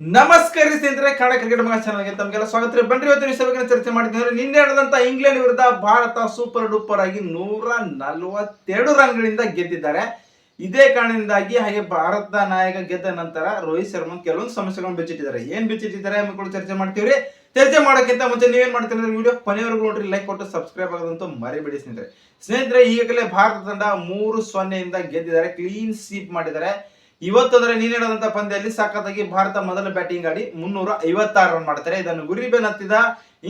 ನಮಸ್ಕಾರ ಸ್ನೇಹಿತರೆ ಕನ್ನಡ ಕ್ರಿಕೆಟ್ ಮಗ ಚಾನಲ್ಗೆ ತಮಗೆಲ್ಲ ಸ್ವಾಗತ. ಬನ್ರಿ ಇವತ್ತು ವಿಷಯ ಬಗ್ಗೆ ಚರ್ಚೆ ಮಾಡಿದ್ರೆ ನಿನ್ನೆ ನಡೆದಂತ ಇಂಗ್ಲೆಂಡ್ ವಿರುದ್ಧ ಭಾರತ ಸೂಪರ್ ಡೂಪರ್ ಆಗಿ ನೂರ ನಲವತ್ತೆರಡು ರನ್ಗಳಿಂದ ಗೆದ್ದಿದ್ದಾರೆ. ಇದೇ ಕಾರಣದಿಂದಾಗಿ ಹಾಗೆ ಭಾರತದ ನಾಯಕ ಗೆದ್ದ ನಂತರ ರೋಹಿತ್ ಶರ್ಮಾ ಕೆಲವೊಂದು ಸಮಸ್ಯೆಗಳನ್ನು ಬಿಚ್ಚಿಟ್ಟಿದ್ದಾರೆ. ಏನ್ ಬಿಚ್ಚಿಟ್ಟಿದ್ದಾರೆ ಕೂಡ ಚರ್ಚೆ ಮಾಡ್ತೀವ್ರಿ ಚರ್ಚೆ ಮಾಡೋಕ್ಕಿಂತ ಮುಂಚೆ ನೀವೇನ್ ಮಾಡ್ತೀರಿ ಅಂದ್ರೆ, ವಿಡಿಯೋ ಕೊನೆವರೆಗೂ ನೋಡ್ರಿ ಲೈಕ್ ಕೊಟ್ಟು ಸಬ್ಸ್ಕ್ರೈಬ್ ಆಗೋದಂತೂ ಮರಿಬೇಡಿ ಸ್ನೇಹಿತರೆ. ಸ್ನೇಹಿತರೆ ಈಗಾಗಲೇ ಭಾರತ ತಂಡ ಮೂರು ಸೊನ್ನೆಯಿಂದ ಗೆದ್ದಿದ್ದಾರೆ ಕ್ಲೀನ್ ಸ್ವೀಪ್ ಮಾಡಿದ್ದಾರೆ. ಇವತ್ತು ಅಂದ್ರೆ ನೀನ್ ಪಂದ್ಯದಲ್ಲಿ ಸಖತ್ತಾಗಿ ಭಾರತ ಮೊದಲ ಬ್ಯಾಟಿಂಗ್ ಆಡಿ ಮುನ್ನೂರ ಐವತ್ತಾರು ರನ್ ಮಾಡ್ತಾರೆ. ಇದನ್ನು ಗುರಿ ಬೆನ್ನತ್ತಿದ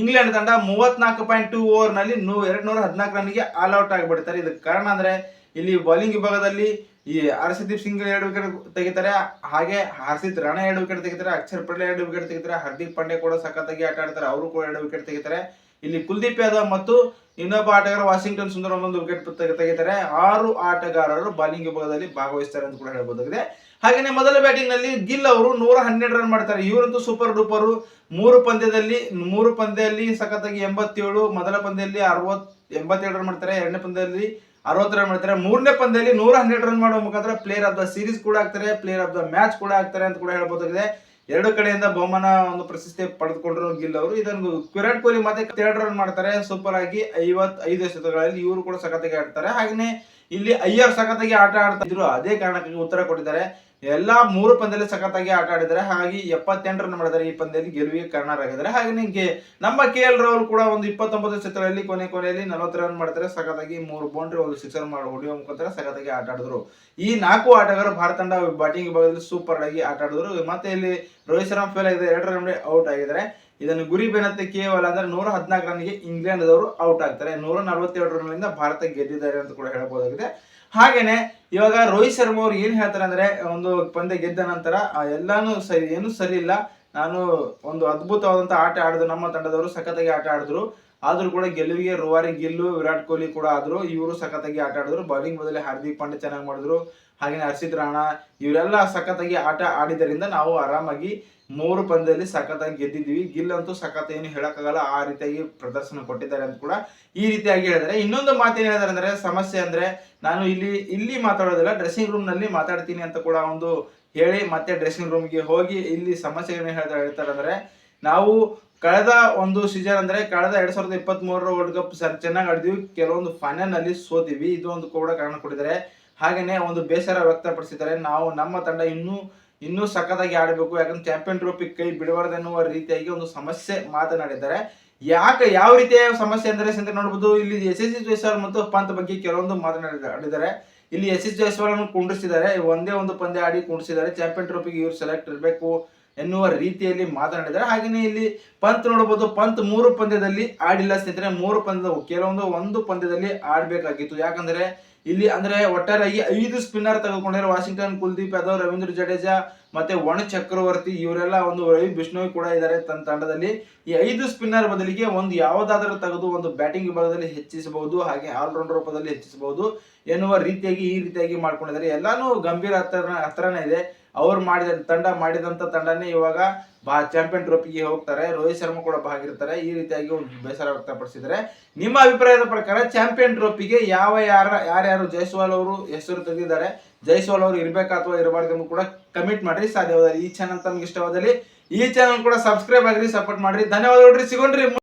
ಇಂಗ್ಲೆಂಡ್ ತಂಡ ಮೂವತ್ನಾಲ್ಕು ಪಾಯಿಂಟ್ ಟೂ ಓವರ್ನಲ್ಲಿ ಎರಡ್ ನೂರ ಹದಿನಾಲ್ಕು ರನ್ಗೆ ಆಲ್ ಔಟ್ ಆಗಿಬಿಡ್ತಾರೆ. ಇದಕ್ಕೆ ಕಾರಣ ಅಂದ್ರೆ ಇಲ್ಲಿ ಬೌಲಿಂಗ್ ವಿಭಾಗದಲ್ಲಿ ಈ ಹರ್ಷದೀಪ್ ಸಿಂಗ್ ಎರಡು ವಿಕೆಟ್ ತೆಗಿತಾರೆ. ಹಾಗೆ ಹರ್ಷಿತ್ ರಾಣಾ ಎರಡು ವಿಕೆಟ್ ತೆಗಿತಾರೆ. ಅಕ್ಷರ್ ಪಟೇಲ್ ಎರಡು ವಿಕೆಟ್ ತೆಗಿತಾರೆ. ಹಾರ್ದಿಕ್ ಪಾಂಡೆ ಕೂಡ ಸಖತ್ತಾಗಿ ಆಟ ಆಡ್ತಾರೆ. ಅವರು ಕೂಡ ಎರಡು ವಿಕೆಟ್ ತೆಗಿತಾರೆ. ಇಲ್ಲಿ ಕುಲ್ದೀಪ್ ಯಾದವ್ ಮತ್ತು ಇನ್ನೊಬ್ಬ ಆಟಗಾರ ವಾಷಿಂಗ್ಟನ್ ಸುಂದರ್ ಒಂದು ವಿಕೆಟ್ ತೆಗಿತಾರೆ. ಆರು ಆಟಗಾರರು ಬಾಲಿಂಗ್ ವಿಭಾಗದಲ್ಲಿ ಭಾಗವಹಿಸ್ತಾರೆ ಅಂತ ಕೂಡ ಹೇಳ್ಬೋದಾಗಿದೆ. ಹಾಗೆಯೇ ಮೊದಲ ಬ್ಯಾಟಿಂಗ್ನಲ್ಲಿ ಗಿಲ್ ಅವರು ನೂರ ಹನ್ನೆರಡು ರನ್ ಮಾಡ್ತಾರೆ. ಇವರಂತೂ ಸೂಪರ್ ಡೂಪರ್ ಮೂರು ಪಂದ್ಯದಲ್ಲಿ ಮೂರು ಪಂದ್ಯದಲ್ಲಿ ಸಖತ್ತಾಗಿ ಎಂಬತ್ತೇಳು, ಮೊದಲ ಪಂದ್ಯದಲ್ಲಿ ಅರವತ್, ಎಂಬತ್ತೇಳು ರನ್ ಮಾಡ್ತಾರೆ. ಎರಡನೇ ಪಂದ್ಯದಲ್ಲಿ ಅರವತ್ತು ರನ್ ಮಾಡ್ತಾರೆ. ಮೂರನೇ ಪಂದ್ಯದಲ್ಲಿ ನೂರ ಹನ್ನೆರಡು ರನ್ ಮಾಡುವ ಮುಖಾಂತರ ಪ್ಲೇಯರ್ ಆಫ್ ದ ಸೀರೀಸ್ ಕೂಡ ಆಗ್ತಾರೆ. ಪ್ಲೇಯರ್ ಆಫ್ ದ ಮ್ಯಾಚ್ ಕೂಡ ಆಗ್ತಾರೆ ಅಂತ ಕೂಡ ಹೇಳ್ಬೋದಾಗಿದೆ. ಎರಡು ಕಡೆಯಿಂದ ಬಹುಮಾನ ಒಂದು ಪ್ರಶಸ್ತಿ ಪಡೆದುಕೊಂಡ್ರು ಗಿಲ್ ಅವರು. ಇದನ್ನು ವಿರಾಟ್ ಕೊಹ್ಲಿ ಮತ್ತೆ ಎರಡು ರನ್ ಮಾಡ್ತಾರೆ. ಸೂಪರ್ ಆಗಿ ಐವತ್ ಐದು ಎಸೆತಗಳಲ್ಲಿ ಇವರು ಕೂಡ ಸಖತ್ತಾಗಿ ಆಡ್ತಾರೆ. ಹಾಗೆಯೇ ಇಲ್ಲಿ ಅಯ್ಯರ್ ಸಖತ್ತಾಗಿ ಆಟ ಆಡ್ತಾ ಇದ್ರು. ಅದೇ ಕಾರಣಕ್ಕಾಗಿ ಉತ್ತರ ಕೊಟ್ಟಿದ್ದಾರೆ. ಎಲ್ಲಾ ಮೂರು ಪಂದ್ಯದಲ್ಲಿ ಸಖತ್ತಾಗಿ ಆಟ ಆಡಿದ್ದಾರೆ. ಹಾಗೆ ಎಪ್ಪತ್ತೆಂಟು ರನ್ ಮಾಡಿದ್ದಾರೆ. ಈ ಪಂದ್ಯದಲ್ಲಿ ಗೆಲುವಿಗೆ ಕಾರಣರಾಗಿದ್ದಾರೆ. ಹಾಗೆ ನಿಮಗೆ ನಮ್ಮ ಕೆ ಎಲ್ ರಾಹುಲ್ ಕೂಡ ಒಂದು ಇಪ್ಪತ್ತೊಂಬತ್ತು ಚಿತ್ರದಲ್ಲಿ ಕೊನೆ ಕೊನೆಯಲ್ಲಿ ನಲವತ್ತು ರನ್ ಮಾಡ್ತಾರೆ. ಸಖತ್ತಾಗಿ ಮೂರು ಬೌಂಡ್ರಿ ಒಂದು ಸಿಕ್ಸರ್ ಮಾಡಿ ಹೊಡೆಯುವ ಮುಖಾಂತರ ಸಖತ್ತಾಗಿ ಆಟ ಆಡಿದ್ರು. ಈ ನಾಲ್ಕು ಆಟಗಾರರು ಭಾರತ ತಂಡ ಬ್ಯಾಟಿಂಗ್ ವಿಭಾಗದಲ್ಲಿ ಸೂಪರ್ ಆಗಿ ಆಟ ಆಡಿದ್ರು. ಮತ್ತೆ ಇಲ್ಲಿ ರೋಹಿತ್ ಶರ್ಮಾ ಫೇಲ್ ಆಗಿದೆ ಎರಡು ರನ್ ಔಟ್ ಆಗಿದ್ದಾರೆ. ಇದನ್ನು ಗುರಿ ಬೆನ್ನತ್ತೆ ಕೇವಲ ಅಂದ್ರೆ ನೂರ ಹದಿನಾಲ್ಕು ರನ್ಗೆ ಇಂಗ್ಲೆಂಡ್ ದವರು ಔಟ್ ಆಗ್ತಾರೆ. ನೂರ ನಲವತ್ತೆರಡು ರನ್ಗಳಿಂದ ಭಾರತ ಗೆದ್ದಿದ್ದಾರೆ ಅಂತ ಕೂಡ ಹೇಳಬಹುದಾಗಿದೆ ಹಾಗೇನೆ ಇವಾಗ ರೋಹಿತ್ ಶರ್ಮಾ ಅವ್ರು ಏನ್ ಹೇಳ್ತಾರೆ ಅಂದ್ರೆ ಒಂದು ಪಂದ್ಯ ಗೆದ್ದ ನಂತರ ಎಲ್ಲಾನು ಸರಿ, ಏನು ಸರಿ ಇಲ್ಲ. ನಾನು ಒಂದು ಅದ್ಭುತವಾದಂತ ಆಟ ಆಡಿದ್ರು, ನಮ್ಮ ತಂಡದವರು ಸಖತ್ತಾಗಿ ಆಟ ಆಡಿದ್ರು. ಆದ್ರೂ ಕೂಡ ಗೆಲುವಿಗೆ ರುವಾರಿ ಗಿಲ್ಲು, ವಿರಾಟ್ ಕೊಹ್ಲಿ ಕೂಡ ಆದ್ರು. ಇವರು ಸಖತ್ತಾಗಿ ಆಟ ಆಡಿದ್ರು. ಬೌಲಿಂಗ್ ಬದಲಿ ಹಾರ್ದಿಕ್ ಪಾಂಡೆ ಚೆನ್ನಾಗಿ ಮಾಡಿದ್ರು. ಹಾಗೇನೆ ಹರ್ಷಿತ್ ರಾಣಾ, ಇವರೆಲ್ಲ ಸಖತ್ತಾಗಿ ಆಟ ಆಡಿದ್ದರಿಂದ ನಾವು ಆರಾಮಾಗಿ ಮೂರು ಪಂದ್ಯದಲ್ಲಿ ಸಖತ್ತಾಗಿ ಗೆದ್ದಿದ್ವಿ ಗಿಲ್ ಅಂತೂ ಸಖತ್ ಏನು ಹೇಳಕ್ಕಾಗಲ್ಲ. ಆ ರೀತಿಯಾಗಿ ಪ್ರದರ್ಶನ ಕೊಟ್ಟಿದ್ದಾರೆ ಅಂತ ಕೂಡ ಈ ರೀತಿಯಾಗಿ ಹೇಳಿದರೆ ಇನ್ನೊಂದು ಮಾತೇನು ಹೇಳಿದಾರೆ ಅಂದ್ರೆ, ಸಮಸ್ಯೆ ಅಂದ್ರೆ ನಾನು ಇಲ್ಲಿ ಇಲ್ಲಿ ಮಾತಾಡೋದಿಲ್ಲ ಡ್ರೆಸ್ಸಿಂಗ್ ರೂಮ್ನಲ್ಲಿ ಮಾತಾಡ್ತೀನಿ ಅಂತ ಕೂಡ ಒಂದು ಹೇಳಿ ಮತ್ತೆ ಡ್ರೆಸ್ಸಿಂಗ್ ರೂಮ್ಗೆ ಹೋಗಿ ಇಲ್ಲಿ ಸಮಸ್ಯೆ ಏನು ಹೇಳ್ತಾರೆ ಹೇಳ್ತಾರೆ ಅಂದ್ರೆ, ನಾವು ಕಳೆದ ಒಂದು ಸೀಸನ್ ಅಂದ್ರೆ ಕಳೆದ ಎರಡ್ ಸಾವಿರದ ಇಪ್ಪತ್ತ್ ಮೂರರ ವರ್ಲ್ಡ್ ಕಪ್ ಚೆನ್ನಾಗಿ ಆಡಿದ್ವಿ. ಕೆಲವೊಂದು ಫೈನಲ್ ಅಲ್ಲಿ ಸೋತಿವಿ ಇದು ಒಂದು ಕೂಡ ಕಾರಣ ಕೊಟ್ಟಿದ್ದಾರೆ. ಹಾಗೇನೆ ಒಂದು ಬೇಸರ ವ್ಯಕ್ತಪಡಿಸಿದ್ದಾರೆ. ನಾವು ನಮ್ಮ ತಂಡ ಇನ್ನೂ ಇನ್ನೂ ಸಖತ್ತಾಗಿ ಆಡಬೇಕು. ಯಾಕಂದ್ರೆ ಚಾಂಪಿಯನ್ ಟ್ರೋಫಿ ಕೈ ಬಿಡಬಾರ್ದು ಎನ್ನುವ ರೀತಿಯಾಗಿ ಒಂದು ಸಮಸ್ಯೆ ಮಾತನಾಡಿದ್ದಾರೆ. ಯಾಕೆ ಯಾವ ರೀತಿಯ ಸಮಸ್ಯೆ ಅಂದ್ರೆ ಅಂತ ನೋಡಬಹುದು ಇಲ್ಲಿ ಎಸ್ ಎಸ್ ಜೈಸ್ವಾಲ್ ಮತ್ತು ಪಂತ್ ಬಗ್ಗೆ ಕೆಲವೊಂದು ಮಾತನಾಡಿದ್ದಾರೆ. ಇಲ್ಲಿ ಎಸ್ ಎಸ್ ಜೈಸ್ವಾಲ್ ಕುಂಡಿಸಿದ್ದಾರೆ ಒಂದೇ ಒಂದು ಪಂದ್ಯ ಆಡಿ ಕುಂಡಿಸಿದ್ದಾರೆ ಚಾಂಪಿಯನ್ ಟ್ರೋಫಿಗೆ ಇವರು ಸೆಲೆಕ್ಟ್ ಇರಬೇಕು ಎನ್ನುವ ರೀತಿಯಲ್ಲಿ ಮಾತನಾಡಿದ್ದಾರೆ. ಹಾಗೆಯೇ ಇಲ್ಲಿ ಪಂತ್ ನೋಡಬಹುದು ಪಂತ್ ಮೂರು ಪಂದ್ಯದಲ್ಲಿ ಆಡಿಲ್ಲ ಸ್ನೇಹಿತರೆ. ಮೂರು ಪಂದ್ಯ ಕೆಲವೊಂದು ಒಂದು ಪಂದ್ಯದಲ್ಲಿ ಆಡಬೇಕಾಗಿತ್ತು. ಯಾಕಂದ್ರೆ ಇಲ್ಲಿ ಅಂದ್ರೆ ಒಟ್ಟಾರೆಯಾಗಿ ಐದು ಸ್ಪಿನ್ನರ್ ತೆಗೆದುಕೊಂಡಿರೋ ವಾಷಿಂಗ್ಟನ್ ಕುಲ್ದೀಪ್ ಯಾದವ್, ರವೀಂದ್ರ ಜಡೇಜಾ ಮತ್ತೆ ಒಣ ಚಕ್ರವರ್ತಿ ಇವರೆಲ್ಲ ಒಂದು ರವಿ ಬಿಷ್ಣೋಯ್ ಕೂಡ ಇದ್ದಾರೆ ತನ್ನ ತಂಡದಲ್ಲಿ. ಈ ಐದು ಸ್ಪಿನ್ನರ್ ಬದಲಿಗೆ ಒಂದು ಯಾವುದಾದರೂ ತೆಗೆದು ಒಂದು ಬ್ಯಾಟಿಂಗ್ ವಿಭಾಗದಲ್ಲಿ ಹೆಚ್ಚಿಸಬಹುದು, ಹಾಗೆ ಆಲ್ರೌಂಡರ್ ರೂಪದಲ್ಲಿ ಹೆಚ್ಚಿಸಬಹುದು ಎನ್ನುವ ರೀತಿಯಾಗಿ ಈ ರೀತಿಯಾಗಿ ಮಾಡ್ಕೊಂಡಿದ್ದಾರೆ. ಎಲ್ಲಾನು ಗಂಭೀರ ಹತ್ರ ಹತ್ರನೇ ಇದೆ. ಅವ್ರು ಮಾಡಿದ ತಂಡ ಮಾಡಿದಂತ ತಂಡನೇ ಇವಾಗ ಬಾ ಚಾಂಪಿಯನ್ ಟ್ರೋಫಿಗೆ ಹೋಗ್ತಾರೆ. ರೋಹಿತ್ ಶರ್ಮಾ ಕೂಡ ಭಾಗಿರ್ತಾರೆ. ಈ ರೀತಿಯಾಗಿ ಒಂದು ಬೇಸರ ವ್ಯಕ್ತಪಡಿಸಿದ್ದಾರೆ. ನಿಮ್ಮ ಅಭಿಪ್ರಾಯದ ಪ್ರಕಾರ ಚಾಂಪಿಯನ್ ಟ್ರೋಫಿಗೆ ಯಾವ ಯಾರ ಯಾರ್ಯಾರು ಜೈಸ್ವಾಲ್ ಅವರು ಹೆಸರು ತೆಗೆದಿದ್ದಾರೆ? ಜೈಸ್ವಾಲ್ ಅವರು ಇರ್ಬೇಕಾ ಅಥವಾ ಇರಬಾರ್ದು ಕೂಡ ಕಮಿಟ್ ಮಾಡ್ರಿ ಸಾಧ್ಯವಾದ ಈ ಚಾನಲ್ ತಮ್ಗೆ ಇಷ್ಟವಾದಲ್ಲಿ ಈ ಚಾನಲ್ ಕೂಡ ಸಬ್ಸ್ಕ್ರೈಬ್ ಆಗ್ರಿ ಸಪೋರ್ಟ್ ಮಾಡ್ರಿ. ಧನ್ಯವಾದಗಳು ಸಿಗೋಣ್ರಿ.